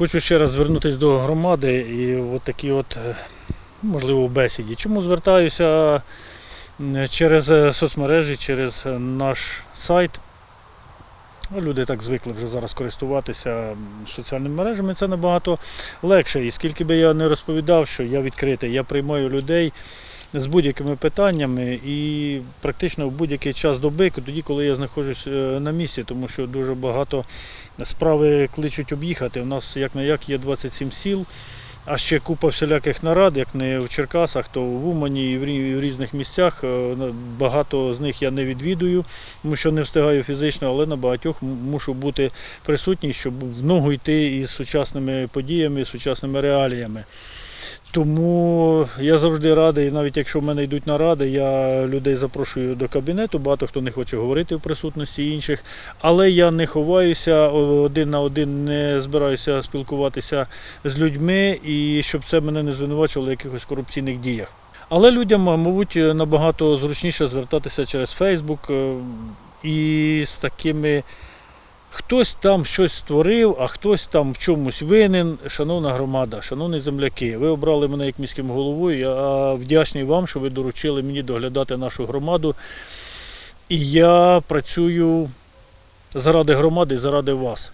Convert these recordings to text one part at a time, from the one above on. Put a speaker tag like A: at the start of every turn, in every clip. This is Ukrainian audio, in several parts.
A: Хочу ще раз звернутися до громади і от такі от, е, можливо, бесіді. Чому звертаюся через е, соцмережі, через наш сайт. Ну, Люди так звикли вже зараз користуватися соціальними мережами, це набагато легше. І скільки би я не розповідав, що я відкритий, я приймаю людей з будь-якими питаннями і практично в будь-який час доби, тоді, коли я знаходжусь е, на місці, тому що дуже багато справи кличуть об'їхати. У нас як на як є 27 сіл, а ще купа всіляких нарад, як не в Черкасах, то в Умані і в різних місцях. Е, Багато з них я не відвідую, тому що не встигаю фізично, але на багатьох мушу бути присутній, щоб в ногу йти із сучасними подіями, сучасними реаліями. Тому я завжди радий, навіть якщо в мене йдуть наради, я людей запрошую до кабінету, багато хто не хоче говорити в присутності інших, але я не ховаюся один на один, не збираюся спілкуватися з людьми і щоб це мене не звинувачувало в якихось корупційних діях. Але людям, мабуть, набагато зручніше звертатися через Фейсбук і з такими. Хтось там щось створив, а хтось там в чомусь винен. Шановна громада, шановні земляки, ви обрали мене як міським головою. Я вдячний вам, що ви доручили мені доглядати нашу громаду. І я працюю заради громади, заради вас.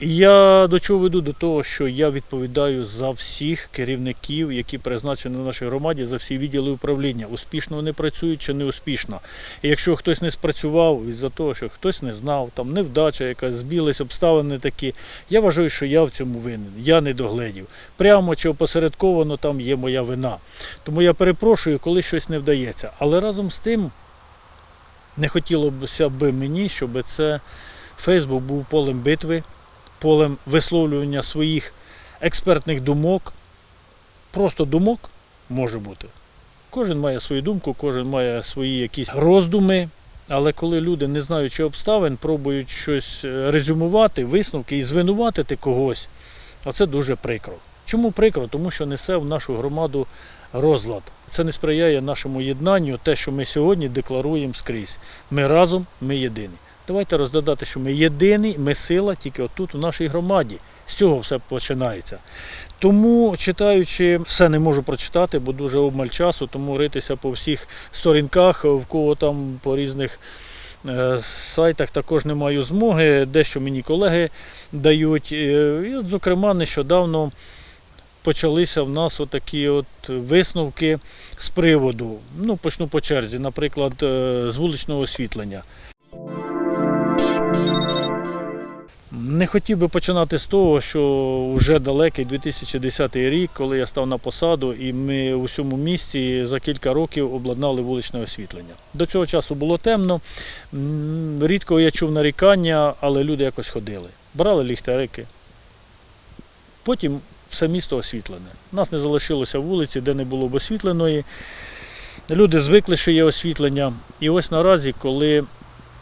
A: Я до чого веду? До того, що я відповідаю за всіх керівників, які призначені в нашій громаді, за всі відділи управління. Успішно вони працюють чи не успішно. І якщо хтось не спрацював із-за того, що хтось не знав, там невдача якась, збілись обставини такі, я вважаю, що я в цьому винен, я не догледів. Прямо чи опосередковано там є моя вина. Тому я перепрошую, коли щось не вдається. Але разом з тим не хотілося б мені, щоб це Фейсбук був полем битви, полем висловлювання своїх експертних думок. Просто думок може бути. Кожен має свою думку, кожен має свої якісь роздуми. Але коли люди, не знаючи обставин, пробують щось е, резюмувати, висновки і звинуватити когось, а це дуже прикро. Чому прикро? Тому що несе в нашу громаду розлад. Це не сприяє нашому єднанню, те, що ми сьогодні декларуємо скрізь. Ми разом, ми єдині. Давайте розглядати, що ми єдині, ми сила тільки отут, у нашій громаді. З цього все починається. Тому, читаючи, все не можу прочитати, бо дуже обмаль часу, тому ритися по всіх сторінках, в кого там по різних е, сайтах також не маю змоги. Дещо мені колеги дають. Е, І от, зокрема, нещодавно почалися в нас отакі от висновки з приводу. Ну, почну по черзі, наприклад, е, з вуличного освітлення. Не хотів би починати з того, що вже далекий 2010 рік, коли я став на посаду, і ми у всьому місті за кілька років обладнали вуличне освітлення. До цього часу було темно. Рідко я чув нарікання, але люди якось ходили. Брали ліхтарики. Потім все місто освітлене. Нас не залишилося вулиці, де не було б освітленої. Люди звикли, що є освітлення. І ось наразі, коли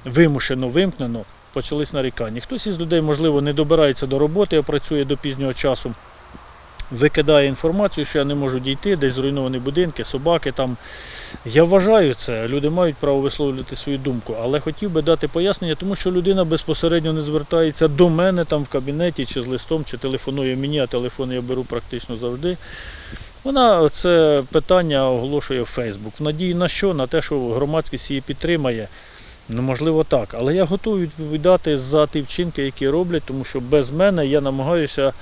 A: вимушено вимкнено, почались нарікання. Хтось із людей, можливо, не добирається до роботи, а працює до пізнього часу, викидає інформацію, що я не можу дійти, десь зруйновані будинки, собаки там. Я вважаю це, люди мають право висловлювати свою думку, але хотів би дати пояснення, тому що людина безпосередньо не звертається до мене там в кабінеті чи з листом, чи телефонує мені, а телефон я беру практично завжди. Вона це питання оголошує в Фейсбук. Надії на що? На те, що громадськість її підтримає. Ну, можливо, так. Але я готовий відповідати за ті вчинки, які роблять, тому що без мене я намагаюся,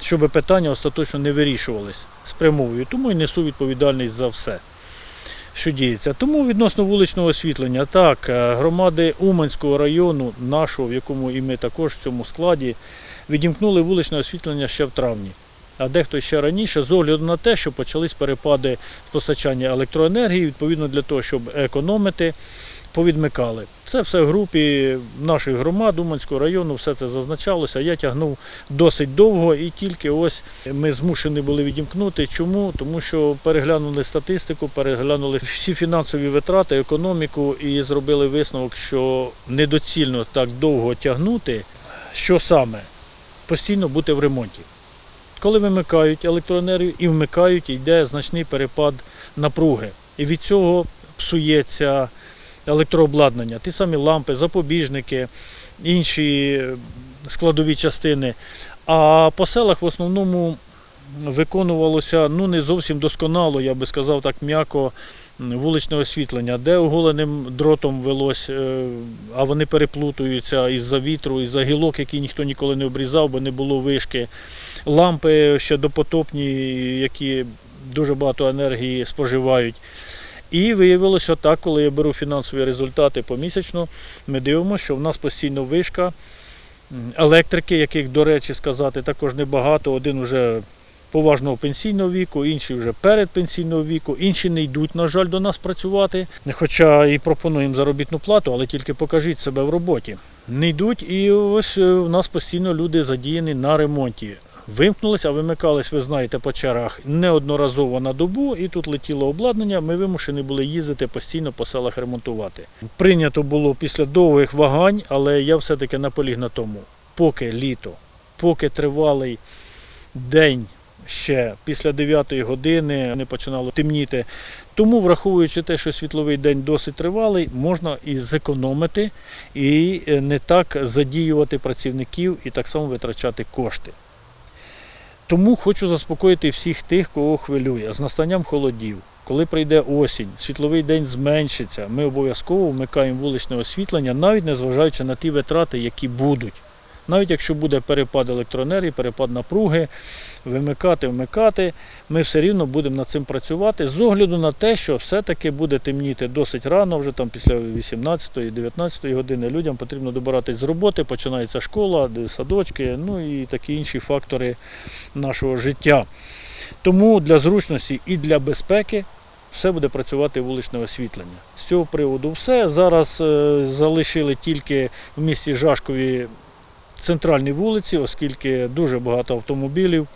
A: щоб питання остаточно не вирішувались спрямовую. Тому і несу відповідальність за все, що діється. Тому відносно вуличного освітлення, так, е, громади Уманського району, нашого, в якому і ми також в цьому складі, відімкнули вуличне освітлення ще в травні. А дехто ще раніше, з огляду на те, що почались перепади постачання електроенергії, відповідно для того, щоб економити, повідмикали. Це все в групі наших громад Уманського району, все це зазначалося. Я тягнув досить довго і тільки ось ми змушені були відімкнути. Чому? Тому що переглянули статистику, переглянули всі фінансові витрати, економіку і зробили висновок, що недоцільно так довго тягнути. Що саме? Постійно бути в ремонті. Коли вимикають електроенергію і вмикають, йде значний перепад напруги. І від цього псується електрообладнання, ті самі лампи, запобіжники, інші складові частини. А по селах в основному виконувалося ну не зовсім досконало, я би сказав так м'яко, вуличне освітлення, де оголеним дротом велось, е, а вони переплутуються із-за вітру, із-за гілок, які ніхто ніколи не обрізав, бо не було вишки. Лампи ще допотопні, які дуже багато енергії споживають. І виявилося так, коли я беру фінансові результати помісячно, ми дивимося, що в нас постійно вишка, електрики, яких, до речі, сказати, також небагато. Один вже поважного пенсійного віку, інші вже передпенсійного віку, інші не йдуть, на жаль, до нас працювати. Хоча і пропонуємо заробітну плату, але тільки покажіть себе в роботі. Не йдуть, і ось е, у нас постійно люди задіяні на ремонті. Вимкнулися, вимикались, ви знаєте, по чергах неодноразово на добу, і тут летіло обладнання. Ми вимушені були їздити постійно по селах ремонтувати. Прийнято було після довгих вагань, але я все-таки наполіг на тому, поки літо, поки тривалий день ще після 9 години не починало темніти. Тому, враховуючи те, що світловий день досить тривалий, можна і зекономити, і е, не так задіювати працівників і так само витрачати кошти. Тому хочу заспокоїти всіх тих, кого хвилює. З настанням холодів, коли прийде осінь, світловий день зменшиться, ми обов'язково вмикаємо вуличне освітлення, навіть незважаючи на ті витрати, які будуть. Навіть якщо буде перепад електроенергії, перепад напруги, вимикати, вмикати, ми все рівно будемо над цим працювати з огляду на те, що все-таки буде темніти досить рано, вже там після 18-19 години людям потрібно добиратись з роботи, починається школа, садочки, ну і такі інші фактори нашого життя. Тому для зручності і для безпеки все буде працювати вуличне освітлення. З цього приводу все. Зараз е, залишили тільки в місті Жашкові центральні вулиці, оскільки дуже багато автомобілів.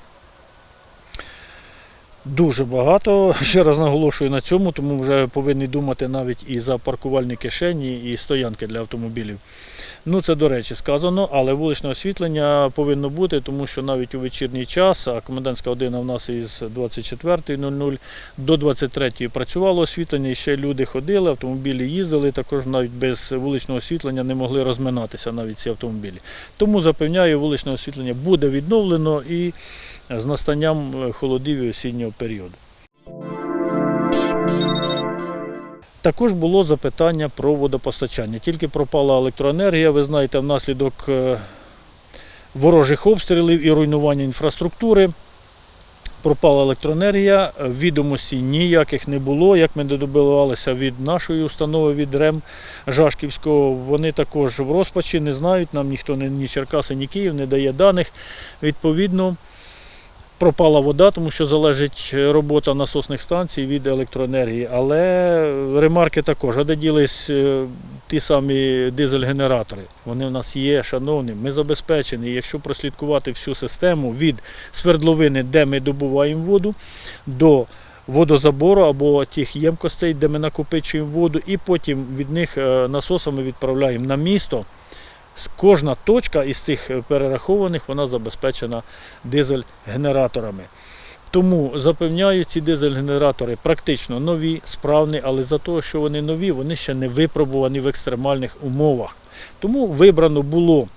A: Дуже багато. Ще раз наголошую на цьому, тому вже повинні думати навіть і за паркувальні кишені, і стоянки для автомобілів. Ну, це до речі сказано, але вуличне освітлення повинно бути, тому що навіть у вечірній час, а комендантська година в нас із 24.00 до 23.00 працювало освітлення, і ще люди ходили, автомобілі їздили, також навіть без вуличного освітлення не могли розминатися навіть ці автомобілі. Тому запевняю, вуличне освітлення буде відновлено і з настанням е, холодів і осіннього періоду. Також було запитання про водопостачання. Тільки пропала електроенергія, ви знаєте, внаслідок е, ворожих обстрілів і руйнування інфраструктури. Пропала електроенергія, е, відомостей ніяких не було. Як ми добивалися від нашої установи, від РЕМ Жашківського, вони також в розпачі не знають, нам ніхто ні Черкаси, ні Київ не дає даних. Відповідно, пропала вода, тому що залежить е, робота насосних станцій від електроенергії. Але ремарки також, а де ділись е, ті самі дизель-генератори. Вони в нас є, шановні, ми забезпечені. Якщо прослідкувати всю систему від свердловини, де ми добуваємо воду, до водозабору або тих ємкостей, де ми накопичуємо воду, і потім від них е, насосами відправляємо на місто. Кожна точка із цих е, перерахованих вона забезпечена дизель-генераторами. Тому запевняю, ці дизель-генератори практично нові, справні, але за те, що вони нові, вони ще не випробувані в екстремальних умовах. Тому вибрано було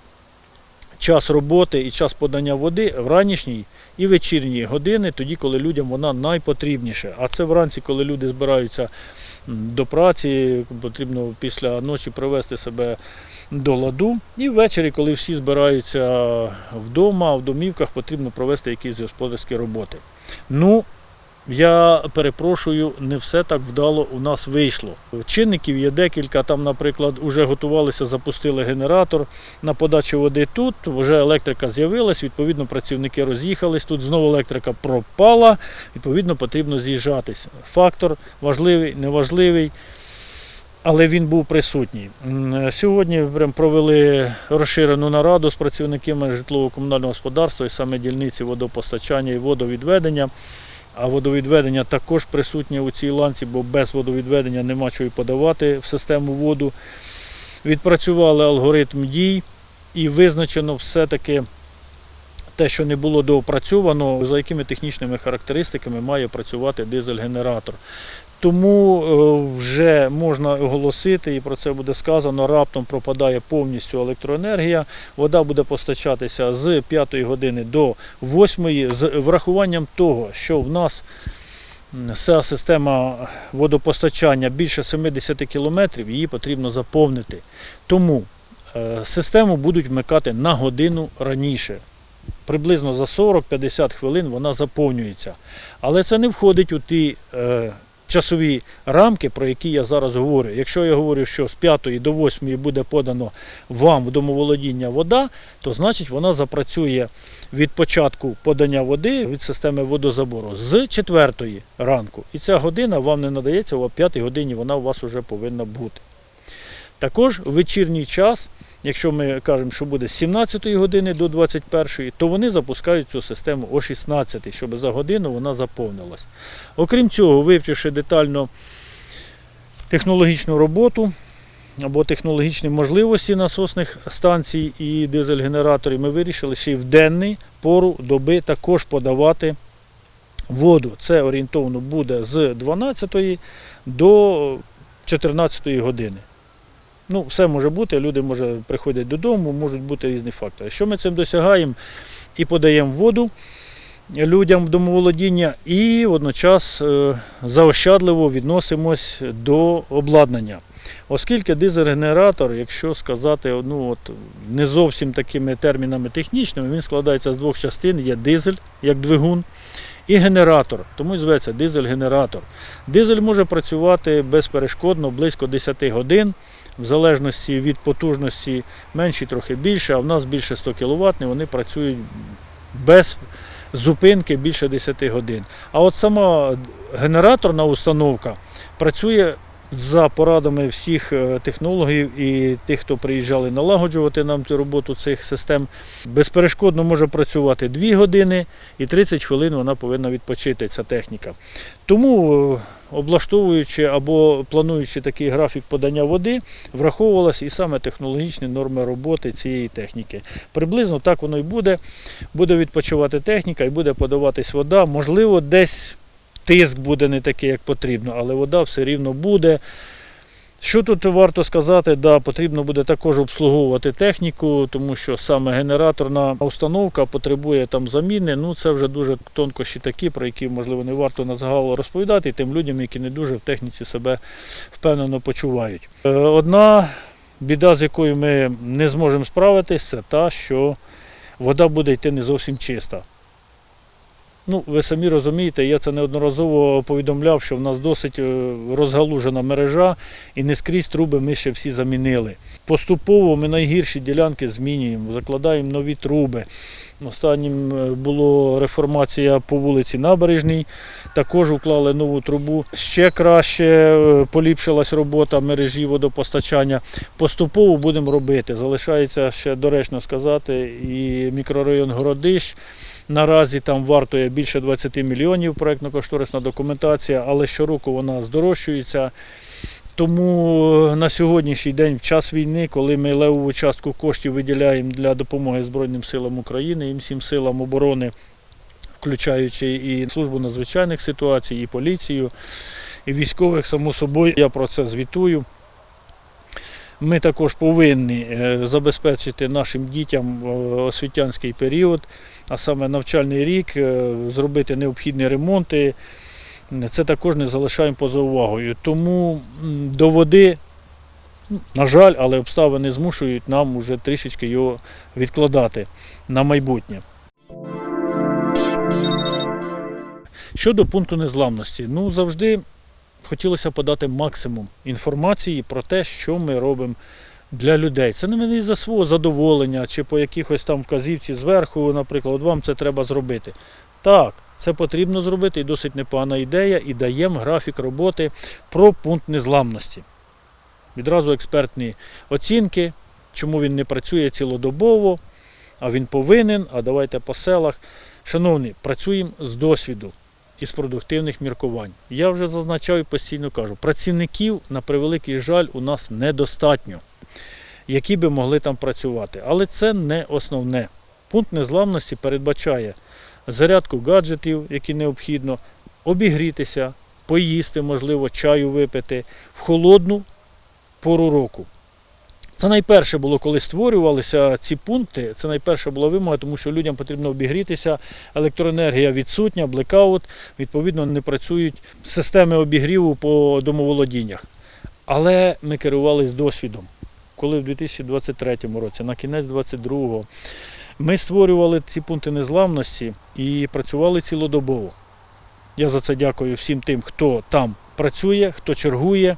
A: час роботи і час подання води в ранішній і вечірній години, тоді, коли людям вона найпотрібніша. А це вранці, коли люди збираються до праці, потрібно після ночі привести себе до ладу. І ввечері, коли всі збираються вдома, в домівках, потрібно провести якісь господарські роботи. Ну, я перепрошую, не все так вдало у нас вийшло. Чинників є декілька. Там, наприклад, вже готувалися, запустили генератор на подачу води тут. Вже електрика з'явилась, відповідно, працівники роз'їхались. Тут знову електрика пропала, відповідно, потрібно з'їжджатись. Фактор важливий, неважливий. Але він був присутній. Сьогодні провели розширену нараду з працівниками житлово-комунального господарства і саме дільниці водопостачання і водовідведення. А водовідведення також присутнє у цій ланці, бо без водовідведення нема чого й подавати в систему воду. Відпрацювали алгоритм дій і визначено все-таки те, що не було доопрацьовано, за якими технічними характеристиками має працювати дизель-генератор. Тому е, вже можна оголосити, і про це буде сказано, раптом пропадає повністю електроенергія. Вода буде постачатися з 5 години до 8, з врахуванням того, що в нас вся система водопостачання більше 70 кілометрів, її потрібно заповнити. Тому е, систему будуть вмикати на годину раніше. Приблизно за 40-50 хвилин вона заповнюється. Але це не входить у ті е, часові рамки, про які я зараз говорю. Якщо я говорю, що з 5 до 8 буде подано вам в домоволодіння вода, то значить вона запрацює від початку подання води від системи водозабору з 4 ранку. І ця година вам не надається, о 5 годині вона у вас вже повинна бути. Також в вечірній час, якщо ми кажемо, що буде з 17 години до 21, то вони запускають цю систему о 16, щоб за годину вона заповнилась. Окрім цього, вивчивши детально технологічну роботу або технологічні можливості насосних станцій і дизель-генераторів, ми вирішили ще й в денний пору доби також подавати воду. Це орієнтовно буде з 12 до 14 години. Ну, все може бути, люди може приходять додому, можуть бути різні фактори. Що ми цим досягаємо? І подаємо воду людям в домоволодіння, і водночас е, заощадливо відносимось до обладнання. Оскільки дизель-генератор, якщо сказати ну, от, не зовсім такими термінами технічними, він складається з двох частин: є дизель, як двигун, і генератор. Тому і зветься дизель-генератор. Дизель може працювати безперешкодно близько 10 годин в залежності від потужності менші, трохи більше, а в нас більше 100 кВт, вони працюють без зупинки більше 10 годин. А от сама генераторна установка працює за порадами всіх е, технологів і тих, хто приїжджали налагоджувати нам цю роботу цих систем. Безперешкодно може працювати 2 години і 30 хвилин вона повинна відпочити, ця техніка. Тому е, облаштовуючи або плануючи такий графік подання води, враховувалися і саме технологічні норми роботи цієї техніки. Приблизно так воно і буде. Буде відпочивати техніка і буде подаватись вода. Можливо, десь тиск буде не такий, як потрібно, але вода все рівно буде. Що тут варто сказати, да, потрібно буде також обслуговувати техніку, тому що саме генераторна установка потребує там заміни. Ну це вже дуже тонкощі такі, про які можливо не варто на загал розповідати тим людям, які не дуже в техніці себе впевнено почувають. Е, Одна біда, з якою ми не зможемо справитись, це та, що вода буде йти не зовсім чиста. Ну, ви самі розумієте, я це неодноразово повідомляв, що в нас досить е, розгалужена мережа і не скрізь труби ми ще всі замінили. Поступово ми найгірші ділянки змінюємо, закладаємо нові труби. Останнім е, була реформація по вулиці Набережній, також уклали нову трубу. Ще краще е, поліпшилась робота мережі водопостачання. Поступово будемо робити. Залишається ще доречно сказати, і мікрорайон Городищ. Наразі там вартує більше 20 мільйонів проєктно-кошторисна документація, але щороку вона здорожчується. Тому е, на сьогоднішній день, в час війни, коли ми левову частку коштів виділяємо для допомоги Збройним силам України і всім силам оборони, включаючи і службу надзвичайних ситуацій, і поліцію, і військових, само собою, я про це звітую. Ми також повинні е, забезпечити нашим дітям е, освітянський період, а саме навчальний рік, е, зробити необхідні ремонти. Це також не залишаємо поза увагою. Тому до води, на жаль, але обставини змушують нам уже трішечки його відкладати на майбутнє. Щодо пункту незламності, ну завжди хотілося подати максимум інформації про те, що ми робимо для людей. Це не за свого задоволення чи по якихось там вказівці зверху, наприклад, вам це треба зробити. Так, це потрібно зробити і досить непогана ідея, і даємо графік роботи про пункт незламності. Відразу експертні оцінки, чому він не працює цілодобово, а він повинен, а давайте по селах. Шановні, працюємо з досвіду із продуктивних міркувань. Я вже зазначаю і постійно кажу, працівників, на превеликий жаль, у нас недостатньо, які би могли там працювати. Але це не основне. Пункт незламності передбачає зарядку гаджетів, які необхідно, обігрітися, поїсти, можливо, чаю випити в холодну пору року. Це найперше було, коли створювалися ці пункти. Це найперша була вимога, тому що людям потрібно обігрітися. Електроенергія відсутня, блекаут, відповідно, не працюють системи обігріву по домоволодіннях. Але ми керувалися досвідом. Коли в 2023 році, на кінець 2022 ми створювали ці пункти незламності і працювали цілодобово. Я за це дякую всім тим, хто там працює, хто чергує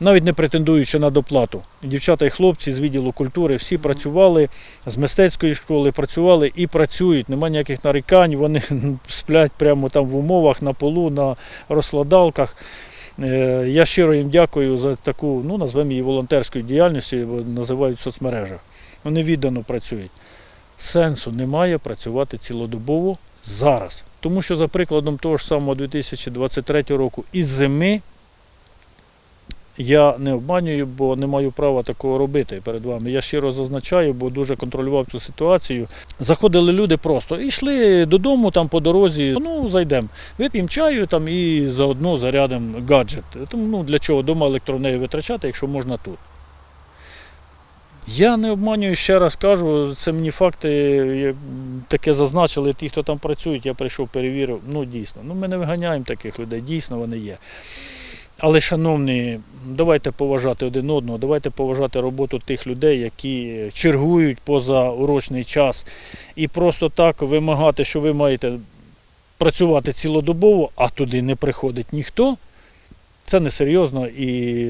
A: навіть не претендуючи на доплату. Дівчата і хлопці з відділу культури всі працювали з мистецької школи, працювали і працюють. Нема ніяких нарікань. Вони сплять прямо там в умовах на полу, на розкладалках. Е, Я щиро їм дякую за таку, ну назвемо її волонтерською діяльністю, бо називають в соцмережах. Вони віддано працюють. Сенсу немає працювати цілодобово зараз. Тому що, за прикладом того ж самого 2023 року із зими я не обманюю, бо не маю права такого робити перед вами. Я щиро зазначаю, бо дуже контролював цю ситуацію. Заходили люди просто йшли додому там по дорозі. Ну, зайдемо, вип'ємо чаю там і заодно зарядимо гаджет. Тому ну, для чого вдома електронею витрачати, якщо можна тут. Я не обманюю, ще раз кажу, це мені факти таке зазначили, ті, хто там працюють, я прийшов, перевірив. Ну, дійсно. Ну, ми не виганяємо таких людей, дійсно вони є. Але, шановні, давайте поважати один одного, давайте поважати роботу тих людей, які чергують поза урочний час. І просто так вимагати, що ви маєте працювати цілодобово, а туди не приходить ніхто. Це несерйозно і,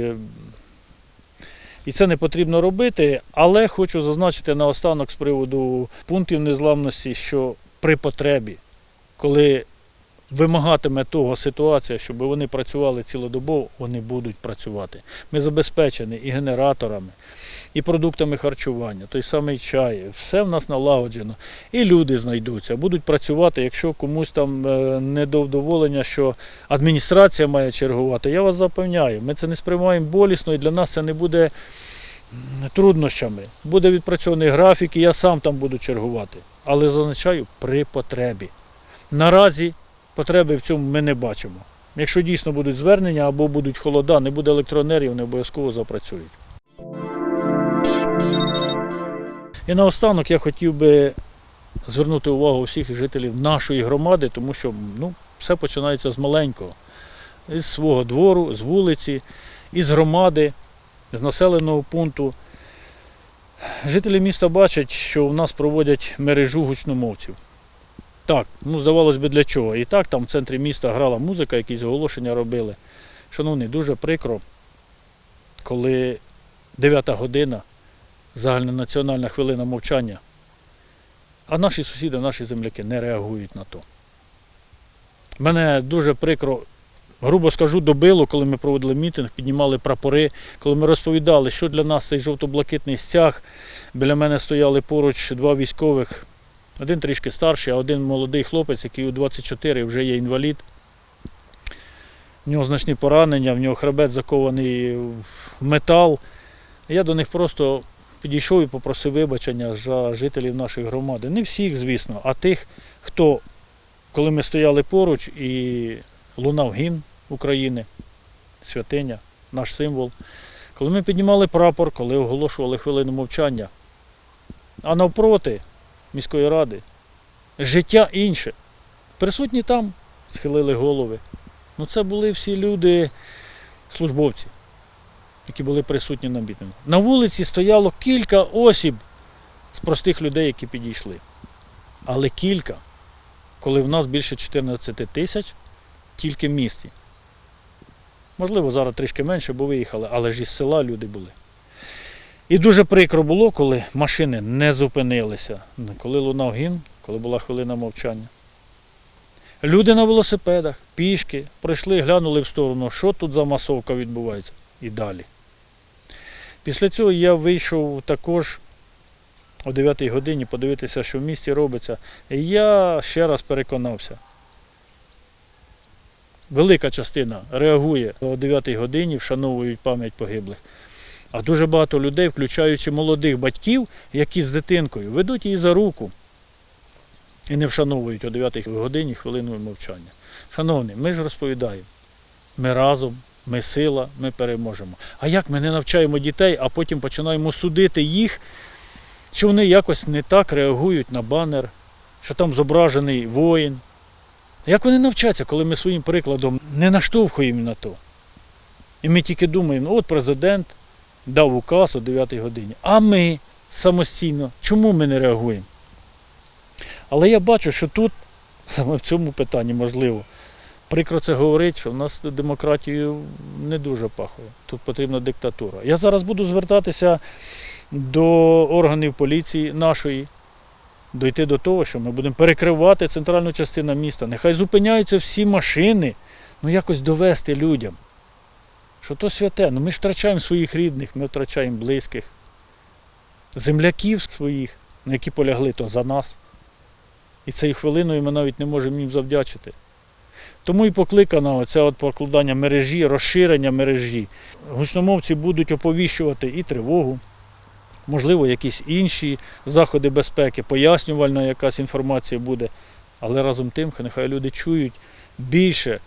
A: і це не потрібно робити. Але хочу зазначити наостанок з приводу пунктів незламності, що при потребі, коли вимагатиме того ситуація, щоб вони працювали цілодобово, вони будуть працювати. Ми забезпечені і генераторами, і продуктами харчування, той самий чай, все в нас налагоджено. І люди знайдуться, будуть працювати, якщо комусь там е, недовдоволення, що адміністрація має чергувати. Я вас запевняю, ми це не сприймаємо болісно і для нас це не буде труднощами. Буде відпрацьований графік, і я сам там буду чергувати. Але зазначаю при потребі. Наразі потреби в цьому ми не бачимо. Якщо дійсно будуть звернення або будуть холода, не буде електроенергії, вони обов'язково запрацюють. І наостанок я хотів би звернути увагу всіх жителів нашої громади, тому що ну, все починається з маленького, з свого двору, з вулиці, із громади, з населеного пункту. Жителі міста бачать, що в нас проводять мережу гучномовців. Так, ну здавалось би для чого. І так там в центрі міста грала музика, якісь оголошення робили. Шановні, дуже прикро, коли 9 година, загальнонаціональна хвилина мовчання, а наші сусіди, наші земляки не реагують на то. Мене дуже прикро, грубо скажу, добило, коли ми проводили мітинг, піднімали прапори, коли ми розповідали, що для нас цей жовто-блакитний стяг. Біля мене стояли поруч два військових. Один трішки старший, а один молодий хлопець, який у 24 вже є інвалід. В нього значні поранення, в нього хребет закований в метал. Я до них просто підійшов і попросив вибачення за жителів нашої громади. Не всіх, звісно, а тих, хто, коли ми стояли поруч і лунав гімн України, святиня, наш символ. Коли ми піднімали прапор, коли оголошували хвилину мовчання. А навпроти міської ради. Життя інше. Присутні там схилили голови. Ну це були всі люди, службовці, які були присутні на мітингу. На вулиці стояло кілька осіб з простих людей, які підійшли. Але кілька, коли в нас більше 14 тисяч тільки в місті. Можливо, зараз трішки менше, бо виїхали, але ж із села люди були. І дуже прикро було, коли машини не зупинилися, коли лунав гімн, коли була хвилина мовчання. Люди на велосипедах, пішки, прийшли, глянули в сторону, що тут за масовка відбувається. І далі. Після цього я вийшов також о 9 годині подивитися, що в місті робиться. І я ще раз переконався. Велика частина реагує о 9 годині, вшановують пам'ять погиблих. А дуже багато людей, включаючи молодих батьків, які з дитинкою ведуть її за руку і не вшановують о 9 годині хвилиною мовчання. Шановні, ми ж розповідаємо. ми разом, ми сила, ми переможемо. А як ми не навчаємо дітей, а потім починаємо судити їх, що вони якось не так реагують на банер, що там зображений воїн. Як вони навчаться, коли ми своїм прикладом не наштовхуємо на то? І ми тільки думаємо, ну от президент дав указ о 9 годині, а ми самостійно, чому ми не реагуємо? Але я бачу, що тут, саме в цьому питанні, можливо, прикро це говорить, що в нас демократією не дуже пахує. Тут потрібна диктатура. Я зараз буду звертатися до органів поліції нашої, дойти до того, що ми будемо перекривати центральну частину міста. Нехай зупиняються всі машини, ну якось довести людям. Що то святе, ну ми втрачаємо своїх рідних, ми втрачаємо близьких, земляків своїх, які полягли то за нас. І цією хвилиною ми навіть не можемо їм завдячити. Тому і покликано оце от прокладання мережі, розширення мережі. Гучномовці будуть оповіщувати і тривогу, можливо, якісь інші заходи безпеки, пояснювальна якась інформація буде. Але разом тим, нехай люди чують більше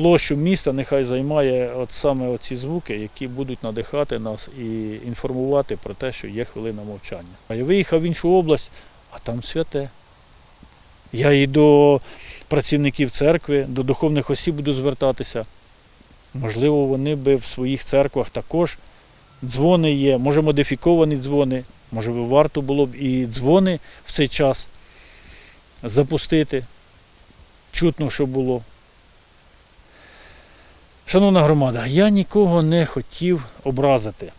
A: площу міста, нехай займає от саме оці звуки, які будуть надихати нас і інформувати про те, що є хвилина мовчання. А я виїхав в іншу область, а там святе. Я і до працівників церкви, до духовних осіб буду звертатися. Можливо, вони би в своїх церквах також дзвони є, може модифіковані дзвони, може би варто було б і дзвони в цей час запустити. Чутно, що було. Шановна громада, я нікого не хотів образити.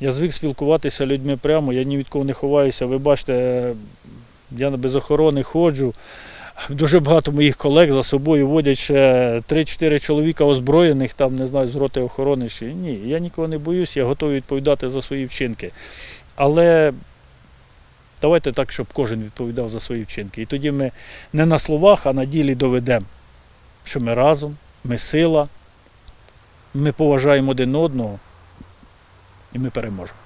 A: Я звик спілкуватися людьми прямо, я ні від кого не ховаюся. Ви бачите, я без охорони ходжу. Дуже багато моїх колег за собою водять ще 3-4 чоловіка озброєних, там, не знаю, з роти охорони. ще. Ні, я нікого не боюсь, я готовий відповідати за свої вчинки. Але давайте так, щоб кожен відповідав за свої вчинки. І тоді ми не на словах, а на ділі доведемо, що ми разом, ми сила, ми поважаємо один одного і ми переможемо.